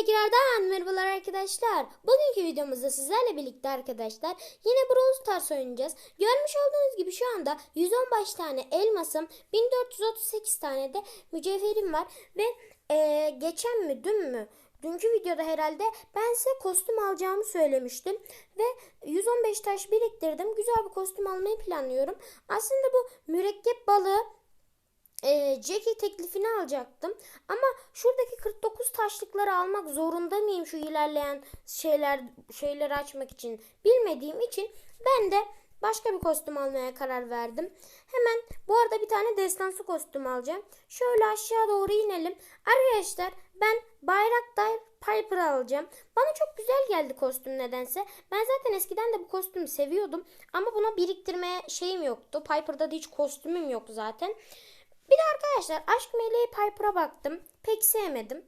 tekrardan merhabalar arkadaşlar. Bugünkü videomuzda sizlerle birlikte arkadaşlar yine Brawl Stars oynayacağız. Görmüş olduğunuz gibi şu anda 115 tane elmasım, 1438 tane de mücevherim var. Ve eee, geçen mi dün mü? Dünkü videoda herhalde ben size kostüm alacağımı söylemiştim. Ve 115 taş biriktirdim. Güzel bir kostüm almayı planlıyorum. Aslında bu mürekkep balığı e, Jackie teklifini alacaktım. Ama şuradaki 49 taşlıkları almak zorunda mıyım şu ilerleyen şeyler şeyleri açmak için bilmediğim için ben de başka bir kostüm almaya karar verdim. Hemen bu arada bir tane destansı kostüm alacağım. Şöyle aşağı doğru inelim. Arkadaşlar ben Bayraktar Piper alacağım. Bana çok güzel geldi kostüm nedense. Ben zaten eskiden de bu kostümü seviyordum. Ama buna biriktirmeye şeyim yoktu. Piper'da da hiç kostümüm yok zaten. Bir de arkadaşlar Aşk Meleği Piper'a baktım. Pek sevmedim.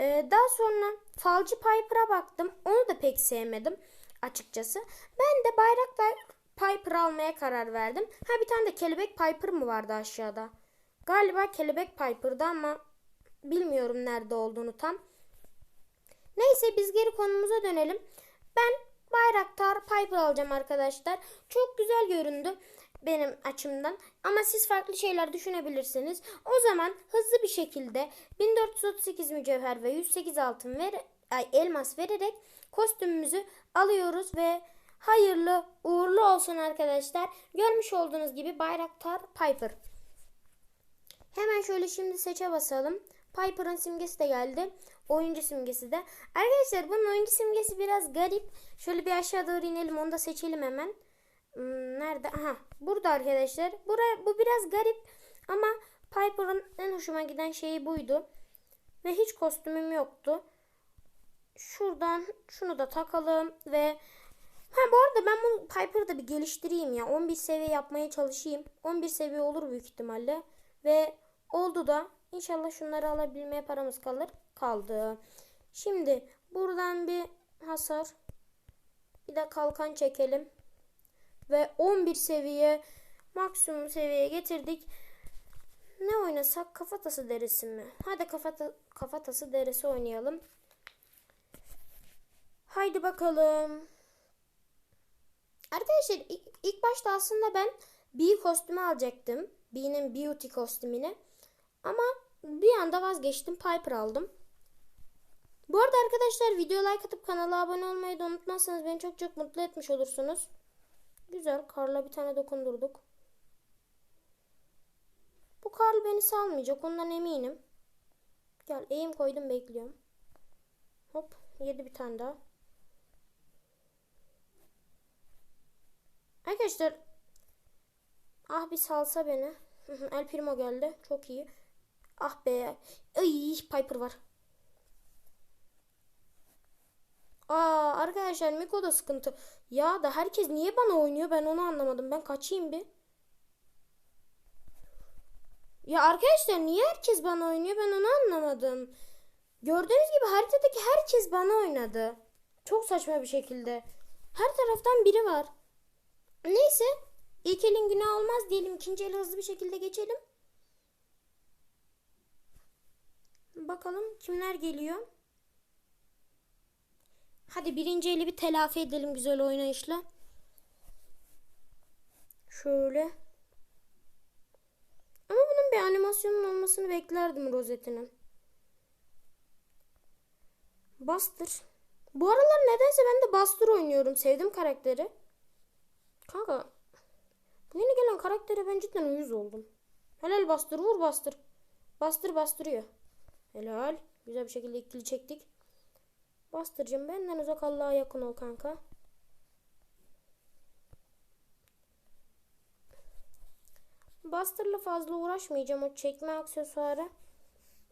Ee, daha sonra Falcı Piper'a baktım. Onu da pek sevmedim açıkçası. Ben de Bayraktar Piper almaya karar verdim. Ha bir tane de Kelebek Piper mı vardı aşağıda? Galiba Kelebek Piper'da ama bilmiyorum nerede olduğunu tam. Neyse biz geri konumuza dönelim. Ben Bayraktar Piper alacağım arkadaşlar. Çok güzel göründü benim açımdan. Ama siz farklı şeyler düşünebilirsiniz. O zaman hızlı bir şekilde 1438 mücevher ve 108 altın ver ay, elmas vererek kostümümüzü alıyoruz ve hayırlı uğurlu olsun arkadaşlar. Görmüş olduğunuz gibi Bayraktar Piper. Hemen şöyle şimdi seçe basalım. Piper'ın simgesi de geldi. Oyuncu simgesi de. Arkadaşlar bunun oyuncu simgesi biraz garip. Şöyle bir aşağı doğru inelim onu da seçelim hemen. Hmm, nerede? Aha burada arkadaşlar. Bura, bu biraz garip ama Piper'ın en hoşuma giden şeyi buydu. Ve hiç kostümüm yoktu. Şuradan şunu da takalım ve Ha bu arada ben bunu Piper'ı da bir geliştireyim ya. 11 seviye yapmaya çalışayım. 11 seviye olur büyük ihtimalle. Ve oldu da inşallah şunları alabilmeye paramız kalır. Kaldı. Şimdi buradan bir hasar. Bir de kalkan çekelim. Ve 11 seviye maksimum seviyeye getirdik. Ne oynasak? Kafatası derisi mi? Hadi kafata, kafatası derisi oynayalım. Haydi bakalım. Arkadaşlar ilk, ilk başta aslında ben Bee kostümü alacaktım. Bee'nin beauty kostümünü. Ama bir anda vazgeçtim. Piper aldım. Bu arada arkadaşlar video like atıp kanala abone olmayı da unutmazsanız beni çok çok mutlu etmiş olursunuz. Güzel. Karla bir tane dokundurduk. Bu Karl beni salmayacak. Ondan eminim. Gel eğim koydum bekliyorum. Hop. Yedi bir tane daha. Arkadaşlar. Ah bir salsa beni. El Primo geldi. Çok iyi. Ah be. Ay Piper var. Aa arkadaşlar Miko da sıkıntı. Ya da herkes niye bana oynuyor ben onu anlamadım. Ben kaçayım bir. Ya arkadaşlar niye herkes bana oynuyor ben onu anlamadım. Gördüğünüz gibi haritadaki herkes bana oynadı. Çok saçma bir şekilde. Her taraftan biri var. Neyse. İlk elin günah olmaz diyelim. İkinci eli hızlı bir şekilde geçelim. Bakalım kimler geliyor. Hadi birinci eli bir telafi edelim güzel oynayışla. Şöyle. Ama bunun bir animasyonun olmasını beklerdim rozetinin. Bastır. Bu aralar nedense ben de Bastır oynuyorum. Sevdim karakteri. Kanka. Bu yeni gelen karaktere ben cidden uyuz oldum. Helal Bastır vur Bastır. Bastır bastırıyor. Helal. Güzel bir şekilde ikili çektik. Bastırcım benden uzak Allah'a yakın ol kanka. Bastırla fazla uğraşmayacağım o çekme aksesuarı.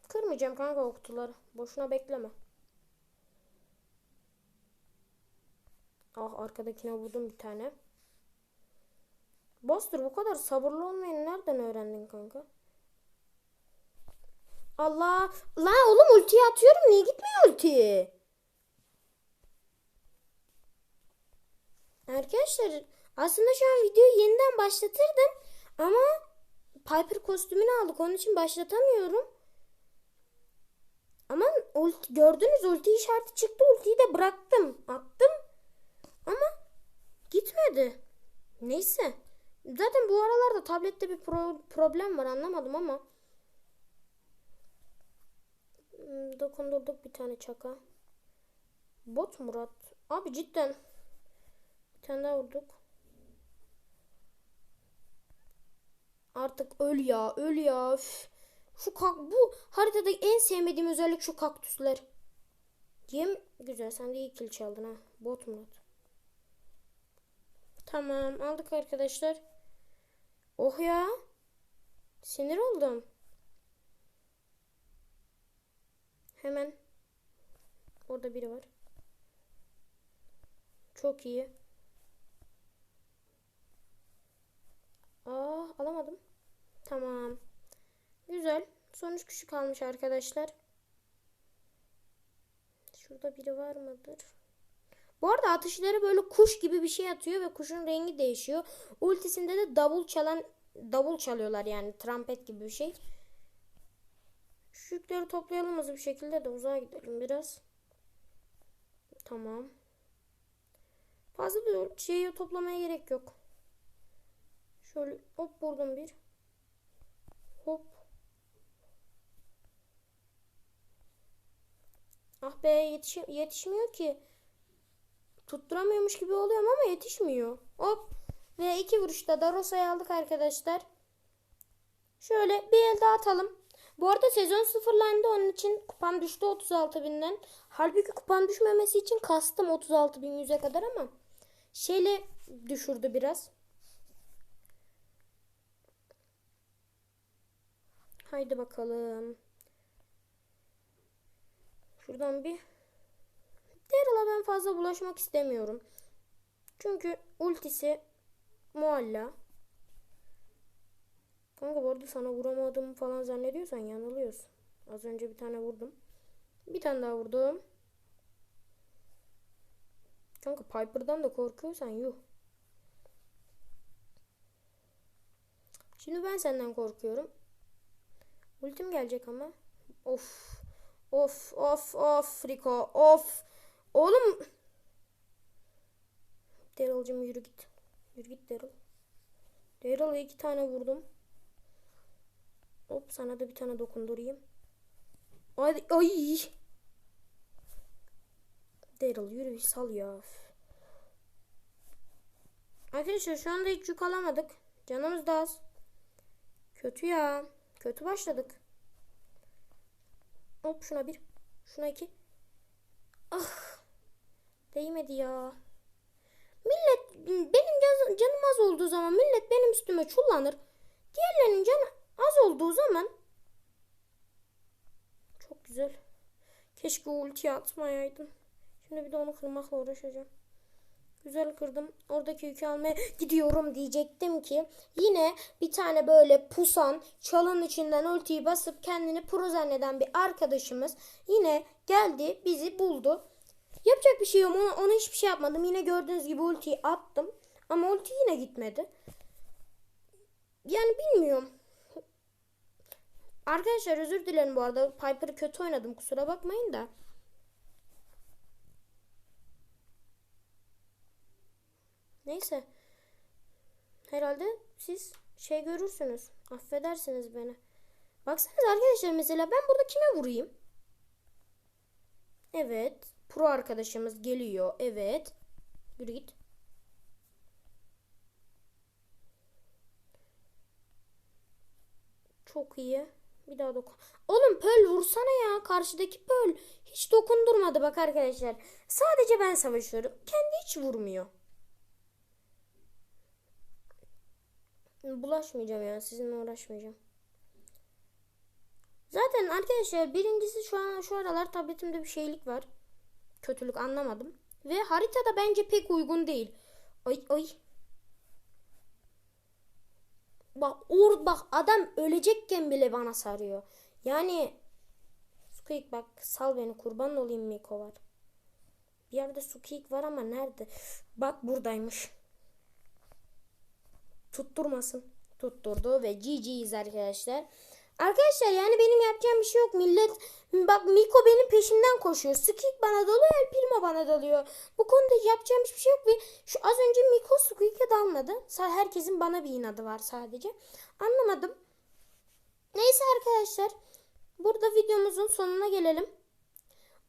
Kırmayacağım kanka o kutuları. Boşuna bekleme. Ah arkadakine vurdum bir tane. Bastır bu kadar sabırlı olmayı nereden öğrendin kanka? Allah. Lan oğlum ultiyi atıyorum niye gitmiyor ulti? Arkadaşlar aslında şu an videoyu yeniden başlatırdım ama Piper kostümünü aldık onun için başlatamıyorum. Ama ulti, gördünüz ulti işareti çıktı. Ultiyi de bıraktım. Attım. Ama gitmedi. Neyse. Zaten bu aralarda tablette bir pro- problem var anlamadım ama. Hmm, Dokundurduk bir tane çaka. Bot Murat. Abi cidden. Bir vurduk. Artık öl ya, öl ya. Üf. Şu kak bu haritada en sevmediğim özellik şu kaktüsler. Diyem güzel sen de iyi kill çaldın ha. Bot Murat. Tamam aldık arkadaşlar. Oh ya. Sinir oldum. Hemen. Orada biri var. Çok iyi. Aa alamadım. Tamam. Güzel. Son üç kişi kalmış arkadaşlar. Şurada biri var mıdır? Bu arada atışları böyle kuş gibi bir şey atıyor ve kuşun rengi değişiyor. Ultisinde de davul çalan davul çalıyorlar yani trompet gibi bir şey. Şu yükleri toplayalım hızlı bir şekilde de uzağa gidelim biraz. Tamam. Fazla bir şeyi toplamaya gerek yok. Şöyle hop vurdum bir. Hop. Ah be yetiş yetişmiyor ki. Tutturamıyormuş gibi oluyorum ama yetişmiyor. Hop. Ve iki vuruşta da Rosa'yı aldık arkadaşlar. Şöyle bir el daha atalım. Bu arada sezon sıfırlandı onun için kupam düştü 36 binden. Halbuki kupam düşmemesi için kastım 36 bin yüze kadar ama şeyle düşürdü biraz. Haydi bakalım. Şuradan bir Daryl'a ben fazla bulaşmak istemiyorum. Çünkü ultisi mualla. Kanka bu arada sana vuramadığımı falan zannediyorsan yanılıyorsun. Az önce bir tane vurdum. Bir tane daha vurdum. Kanka Piper'dan da korkuyorsan yuh. Şimdi ben senden korkuyorum. Ultim gelecek ama. Of. Of of of Rico of. Oğlum. Daryl'cım yürü git. Yürü git Daryl. Daryl'a iki tane vurdum. Hop sana da bir tane dokundurayım. Ay. ay. Daryl yürü sal ya. Arkadaşlar şu anda hiç yük alamadık. Canımız da az. Kötü ya. Kötü başladık. Hop şuna bir. Şuna iki. Ah. Değmedi ya. Millet benim can, canım az olduğu zaman millet benim üstüme çullanır. Diğerlerinin canı az olduğu zaman çok güzel. Keşke o ultiyi atmayaydım. Şimdi bir de onu kırmakla uğraşacağım. Güzel kırdım. Oradaki yükü almaya gidiyorum diyecektim ki yine bir tane böyle pusan çalın içinden ultiyi basıp kendini pro zanneden bir arkadaşımız yine geldi bizi buldu. Yapacak bir şey yok. Ona, ona hiçbir şey yapmadım. Yine gördüğünüz gibi ultiyi attım. Ama ulti yine gitmedi. Yani bilmiyorum. Arkadaşlar özür dilerim bu arada. Piper'ı kötü oynadım. Kusura bakmayın da. Neyse. Herhalde siz şey görürsünüz. Affedersiniz beni. Baksanız arkadaşlar mesela ben burada kime vurayım? Evet. Pro arkadaşımız geliyor. Evet. Yürü git. Çok iyi. Bir daha dokun. Oğlum pöl vursana ya. Karşıdaki pöl. Hiç dokundurmadı bak arkadaşlar. Sadece ben savaşıyorum. Kendi hiç vurmuyor. Bulaşmayacağım ya. Sizinle uğraşmayacağım. Zaten arkadaşlar birincisi şu an şu aralar tabletimde bir şeylik var. Kötülük anlamadım. Ve haritada bence pek uygun değil. Ay ay. Bak or bak adam ölecekken bile bana sarıyor. Yani Squeak bak sal beni kurban olayım Miko var. Bir yerde Squeak var ama nerede? Bak buradaymış. Tutturmasın. Tutturdu ve GG'yiz arkadaşlar. Arkadaşlar yani benim yapacağım bir şey yok. Millet bak Miko benim peşimden koşuyor. Squeak bana dalıyor. El Primo bana dalıyor. Bu konuda yapacağım hiçbir şey yok. Ve şu az önce Miko Squeak'e dalmadı. Herkesin bana bir inadı var sadece. Anlamadım. Neyse arkadaşlar. Burada videomuzun sonuna gelelim.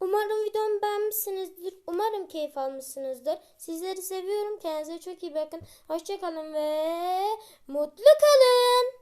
Umarım videomu beğenmişsinizdir. Umarım keyif almışsınızdır. Sizleri seviyorum. Kendinize çok iyi bakın. Hoşçakalın ve mutlu kalın.